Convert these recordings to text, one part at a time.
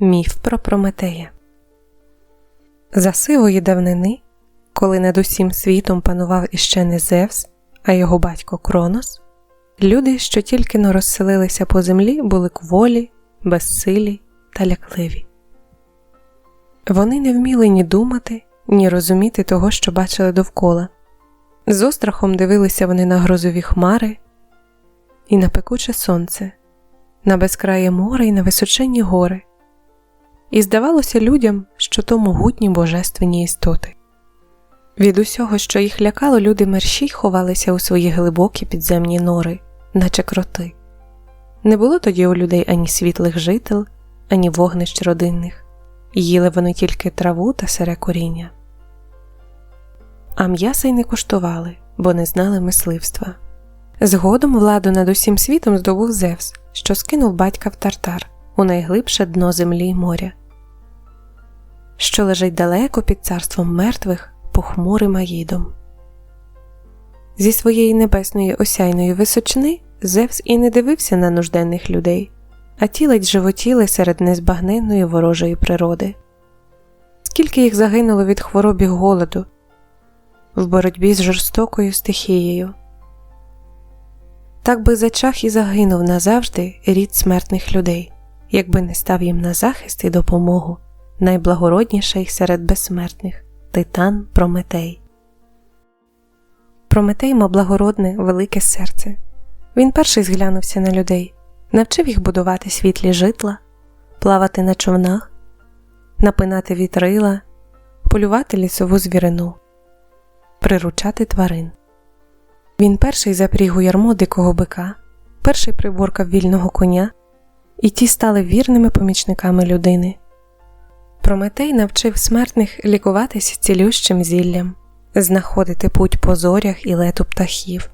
Міф про Прометея За сивої давнини, коли над усім світом панував іще не Зевс, а його батько Кронос, люди, що тільки но розселилися по землі, були кволі, безсилі та лякливі. Вони не вміли ні думати, ні розуміти того, що бачили довкола. З острахом дивилися вони на грозові хмари і на пекуче сонце, на безкрає море і на височенні гори, і здавалося людям, що то могутні божественні істоти. Від усього, що їх лякало, люди мерщій ховалися у свої глибокі підземні нори, наче кроти. Не було тоді у людей ані світлих жител, ані вогнищ родинних, їли вони тільки траву та сире коріння. А м'яса й не коштували, бо не знали мисливства. Згодом владу над усім світом здобув Зевс, що скинув батька в тартар у найглибше дно землі й моря, що лежить далеко під царством мертвих похмурим аїдом. Зі своєї небесної осяйної височини Зевс і не дивився на нужденних людей, а ті ледь животіли серед незбагненної ворожої природи. Скільки їх загинуло від хвороб і голоду в боротьбі з жорстокою стихією. Так би зачах і загинув назавжди рід смертних людей, якби не став їм на захист і допомогу найблагородніший серед безсмертних титан Прометей. Прометей мав благородне, велике серце. Він перший зглянувся на людей, навчив їх будувати світлі житла, плавати на човнах, напинати вітрила, полювати лісову звірину, приручати тварин. Він перший запріг у ярмо дикого бика, перший приборкав вільного коня, і ті стали вірними помічниками людини. Прометей навчив смертних лікуватися цілющим зіллям, знаходити путь по зорях і лету птахів,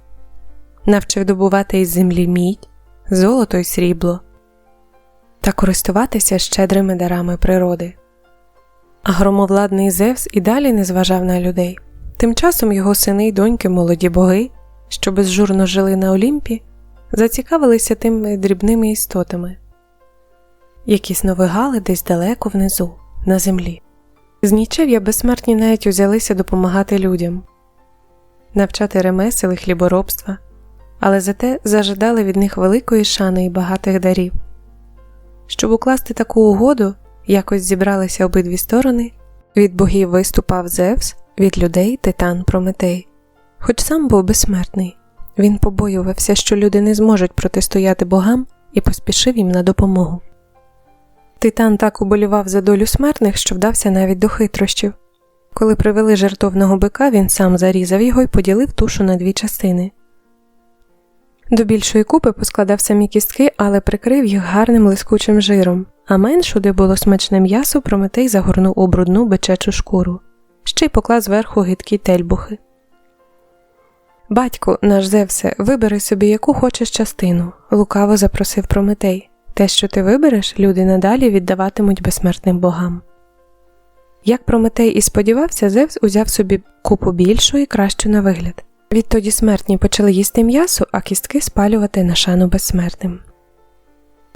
навчив добувати із землі мідь, золото й срібло та користуватися щедрими дарами природи. А громовладний Зевс і далі не зважав на людей. Тим часом його сини й доньки, молоді боги, що безжурно жили на Олімпі, зацікавилися тими дрібними істотами, які сновигали десь далеко внизу, на землі. З нічев'я безсмертні навіть узялися допомагати людям, навчати ремесел і хліборобства, але зате зажадали від них великої шани і багатих дарів. Щоб укласти таку угоду, якось зібралися обидві сторони, від богів виступав Зевс, від людей титан Прометей. Хоч сам був безсмертний, він побоювався, що люди не зможуть протистояти богам і поспішив їм на допомогу. Титан так уболівав за долю смертних, що вдався навіть до хитрощів. Коли привели жертовного бика, він сам зарізав його і поділив тушу на дві частини. До більшої купи поскладав самі кістки, але прикрив їх гарним лискучим жиром, а меншу, де було смачне м'ясо, Прометей загорнув у брудну бичечу шкуру, ще й поклав зверху гидкі тельбухи. Батьку, наш Зевсе, вибери собі яку хочеш частину, лукаво запросив Прометей. Те, що ти вибереш, люди надалі віддаватимуть безсмертним богам. Як Прометей і сподівався, Зевс узяв собі купу більшу і кращу на вигляд. Відтоді смертні почали їсти м'ясо, а кістки спалювати на шану безсмертним.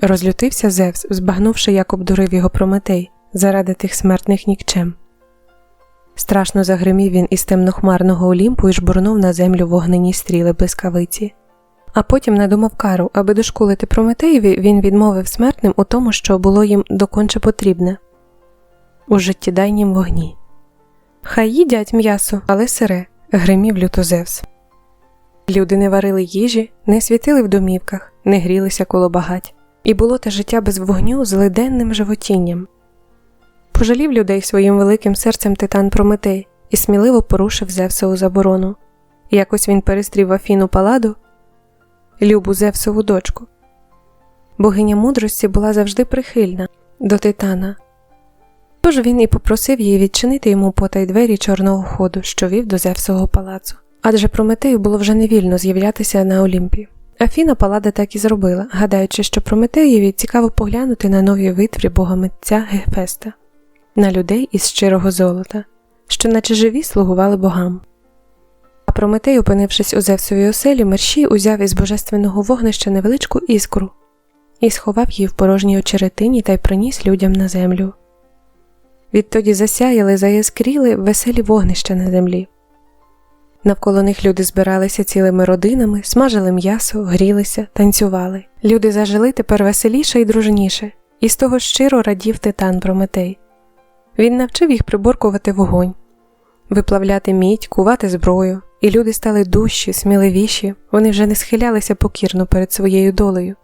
Розлютився Зевс, збагнувши, як обдурив його Прометей заради тих смертних нікчем. Страшно загримів він із темнохмарного Олімпу і жбурнув на землю вогнені стріли блискавиці. А потім надумав кару, аби дошкулити Прометеєві, він відмовив смертним у тому, що було їм доконче потрібне у життєдайнім вогні. Хай їдять м'ясо, але сире, гримів люто Зевс. Люди не варили їжі, не світили в домівках, не грілися коло багать, і було те життя без вогню з леденним животінням. Пожалів людей своїм великим серцем титан Прометей і сміливо порушив Зевсову заборону. Якось він перестрів Афіну Паладу, любу Зевсову дочку. Богиня мудрості була завжди прихильна до титана, тож він і попросив її відчинити йому потай двері чорного ходу, що вів до Зевсового палацу. Адже Прометею було вже невільно з'являтися на Олімпі. Афіна Палада так і зробила, гадаючи, що Прометеєві цікаво поглянути на нові витві бога митця Гефеста на людей із щирого золота, що, наче живі, слугували богам. Прометей, опинившись у Зевсовій оселі, мерщій узяв із божественного вогнища невеличку іскру, і сховав її в порожній очеретині та й приніс людям на землю. Відтоді засяяли, заяскріли веселі вогнища на землі. Навколо них люди збиралися цілими родинами, смажили м'ясо, грілися, танцювали. Люди зажили тепер веселіше і дружніше, і з того щиро радів титан Прометей. Він навчив їх приборкувати вогонь, виплавляти мідь, кувати зброю, і люди стали дужчі, сміливіші, вони вже не схилялися покірно перед своєю долею.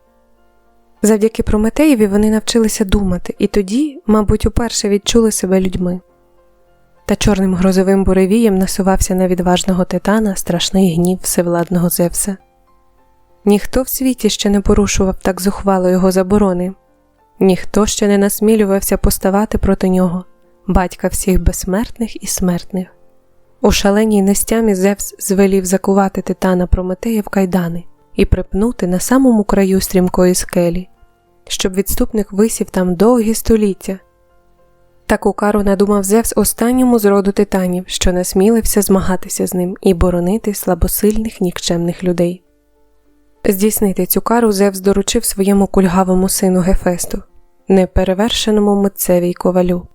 Завдяки Прометеєві вони навчилися думати, і тоді, мабуть, уперше відчули себе людьми. Та чорним грозовим буревієм насувався на відважного титана страшний гнів всевладного Зевса. Ніхто в світі ще не порушував так зухвало його заборони, ніхто ще не насмілювався поставати проти нього, батька всіх безсмертних і смертних. У шаленій нестямі Зевс звелів закувати титана Прометея в кайдани і припнути на самому краю стрімкої скелі, щоб відступник висів там довгі століття. Таку кару надумав Зевс останньому з роду титанів, що насмілився змагатися з ним і боронити слабосильних нікчемних людей. Здійснити цю кару Зевс доручив своєму кульгавому сину Гефесту, неперевершеному митцеві й ковалю,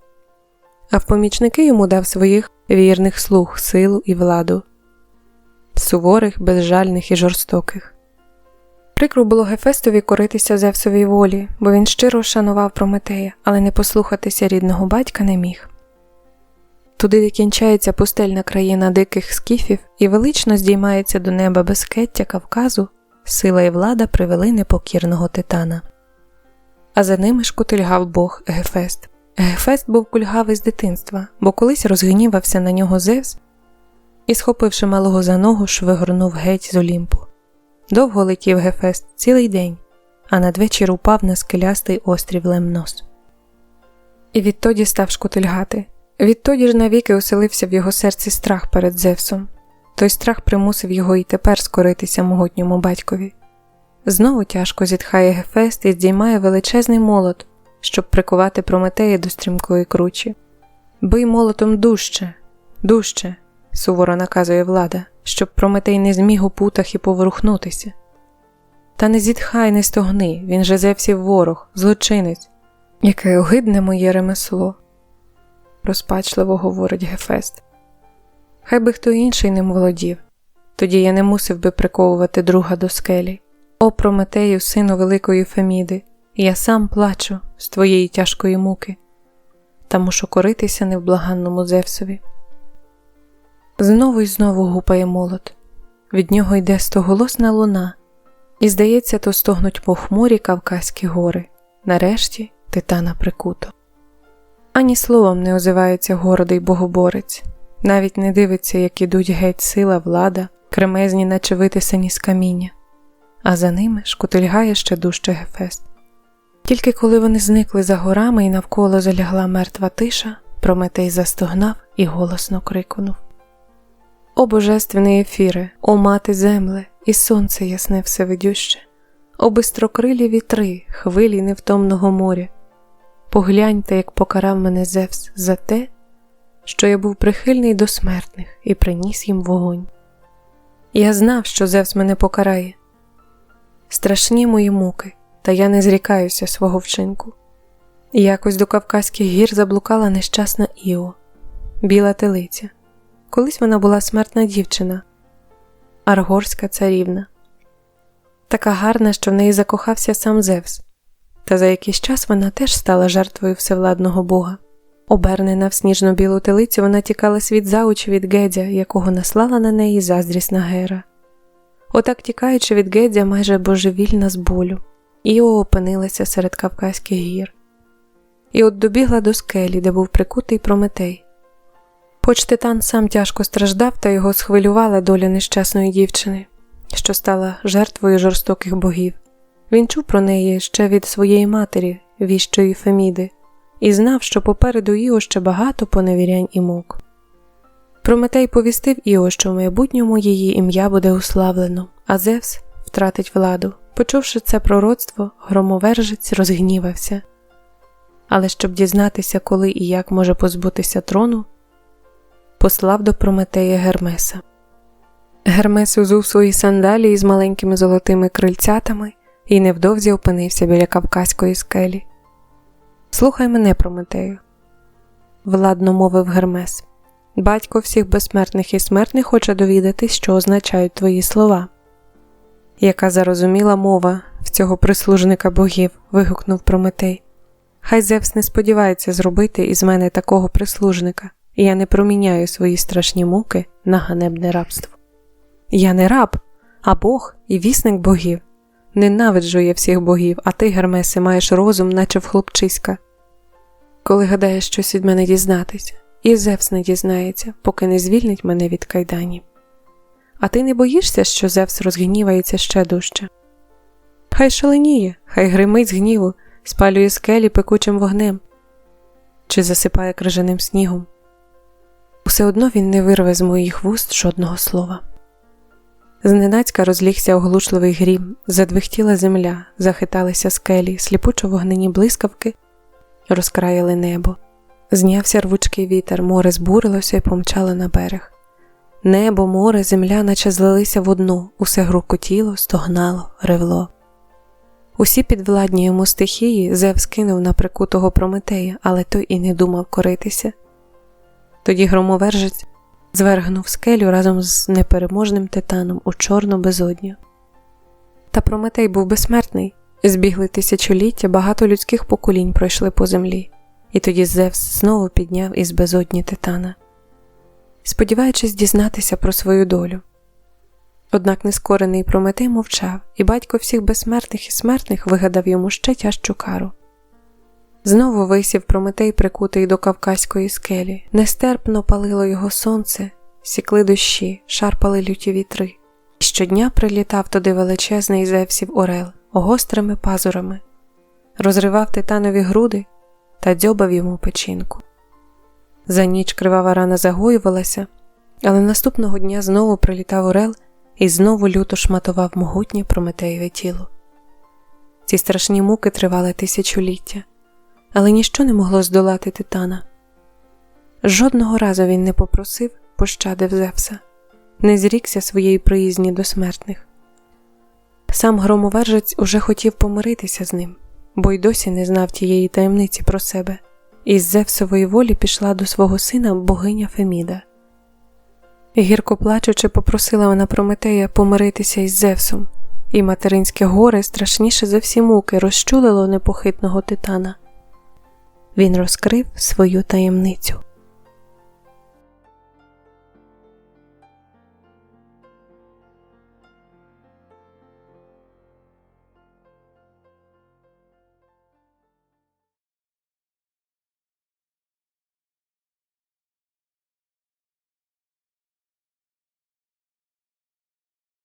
а в помічники йому дав своїх вірних слуг, силу і владу, суворих, безжальних і жорстоких. Прикро було Гефестові коритися Зевсовій волі, бо він щиро шанував Прометея, але не послухатися рідного батька не міг. Туди, де кінчається пустельна країна диких скіфів і велично здіймається до неба безкеття Кавказу, сила і влада привели непокірного титана. А за ними ж кутильгав бог Гефест. Гефест був кульгавий з дитинства, бо колись розгнівався на нього Зевс і, схопивши малого за ногу, швигорнув геть з Олімпу. Довго летів Гефест цілий день, а надвечір упав на скелястий острів Лемнос. І відтоді став шкутильгати. Відтоді ж навіки оселився в його серці страх перед Зевсом. Той страх примусив його і тепер скоритися могутньому батькові. Знову тяжко зітхає Гефест і здіймає величезний молот, щоб прикувати Прометея до стрімкої кручі. Бий молотом дужче, дужче, суворо наказує влада, щоб Прометей не зміг у путах і поворухнутися. Та не зітхай, не стогни, він же Зевсів ворог, злочинець, яке огидне моє ремесло, розпачливо говорить Гефест. Хай би хто інший ним володів, тоді я не мусив би приковувати друга до скелі. О Прометею, сину великої Феміди, я сам плачу з твоєї тяжкої муки, та мушу коритися невблаганному Зевсові. Знову й знову гупає молот, від нього йде стоголосна луна, і, здається, то стогнуть похмурі Кавказькі гори, нарешті титана прикуто. Ані словом не озивається гордий богоборець, навіть не дивиться, як ідуть геть сила, влада, кремезні, наче витисані з каміння, а за ними шкутильгає ще дужче Гефест. Тільки коли вони зникли за горами і навколо залягла мертва тиша, Прометей застогнав і голосно крикнув О божественний ефіре, о мати земле, і сонце ясне всевидюще, о бистрокрилі вітри, хвилі невтомного моря. Погляньте, як покарав мене Зевс за те, що я був прихильний до смертних і приніс їм вогонь. Я знав, що Зевс мене покарає. Страшні мої муки, та я не зрікаюся свого вчинку. Якось до Кавказьких гір заблукала нещасна Іо, біла телиця. Колись вона була смертна дівчина, аргорська царівна, така гарна, що в неї закохався сам Зевс, та за якийсь час вона теж стала жертвою всевладного бога. Обернена в сніжно білу телицю, вона тікала світ за очі від Гедя, якого наслала на неї заздрісна Гера. Отак, тікаючи від Гедя, майже божевільна з болю, Іо опинилася серед Кавказьких гір. І от добігла до скелі, де був прикутий Прометей. Хоч титан сам тяжко страждав, та його схвилювала доля нещасної дівчини, що стала жертвою жорстоких богів. Він чув про неї ще від своєї матері, віщої Феміди, і знав, що попереду Іо ще багато поневірянь і мук. Прометей повістив Іо, що в майбутньому її ім'я буде уславлено, а Зевс втратить владу. Почувши це пророцтво, громовержець розгнівався. Але щоб дізнатися, коли і як може позбутися трону, послав до Прометея Гермеса. Гермес узув свої сандалії з маленькими золотими крильцятами і невдовзі опинився біля Кавказької скелі. Слухай мене, Прометею, владно мовив Гермес. Батько всіх безсмертних і смертних хоче довідатись, що означають твої слова. Яка зарозуміла мова в цього прислужника богів, вигукнув Прометей. Хай Зевс не сподівається зробити із мене такого прислужника, і я не проміняю свої страшні муки на ганебне рабство. Я не раб, а Бог і вісник богів. Ненавиджу я всіх богів, а ти, Гермесе, маєш розум, наче в хлопчиська. Коли гадаєш щось від мене дізнатися, і Зевс не дізнається, поки не звільнить мене від кайданів. А ти не боїшся, що Зевс розгнівається ще дужче? Хай шаленіє, хай гримить з гніву, спалює скелі пекучим вогнем чи засипає крижаним снігом. Усе одно він не вирве з моїх вуст жодного слова. Зненацька розлігся оглушливий грім, задвихтіла земля, захиталися скелі, сліпучо вогнені блискавки, розкраїли небо. Знявся рвучкий вітер, море збурилося і помчало на берег. Небо, море, земля, наче злилися в одну, усе грукотіло, стогнало, ревло. Усі підвладні йому стихії Зев скинув на прикутого Прометея, але той і не думав коритися. Тоді громовержець звергнув скелю разом з непереможним титаном у чорну безодню. Та Прометей був безсмертний, збігли тисячоліття, багато людських поколінь пройшли по землі, і тоді Зевс знову підняв із безодні титана, сподіваючись дізнатися про свою долю. Однак нескорений Прометей мовчав, і батько всіх безсмертних і смертних вигадав йому ще тяжчу кару. Знову висів Прометей, прикутий до Кавказької скелі, нестерпно палило його сонце, сікли дощі, шарпали люті вітри, і щодня прилітав туди величезний Зевсів Орел гострими пазурами, розривав титанові груди та дзьобав йому печінку. За ніч кривава рана загоювалася, але наступного дня знову прилітав Орел і знову люто шматував могутнє Прометеєве тіло. Ці страшні муки тривали тисячоліття але ніщо не могло здолати титана. Жодного разу він не попросив пощади в Зевса, не зрікся своєї приязні до смертних. Сам громовержець уже хотів помиритися з ним, бо й досі не знав тієї таємниці про себе, і з Зевсової волі пішла до свого сина богиня Феміда. Гірко плачучи, попросила вона Прометея помиритися із Зевсом, і материнське горе страшніше за всі муки розчулило непохитного титана він розкрив свою таємницю.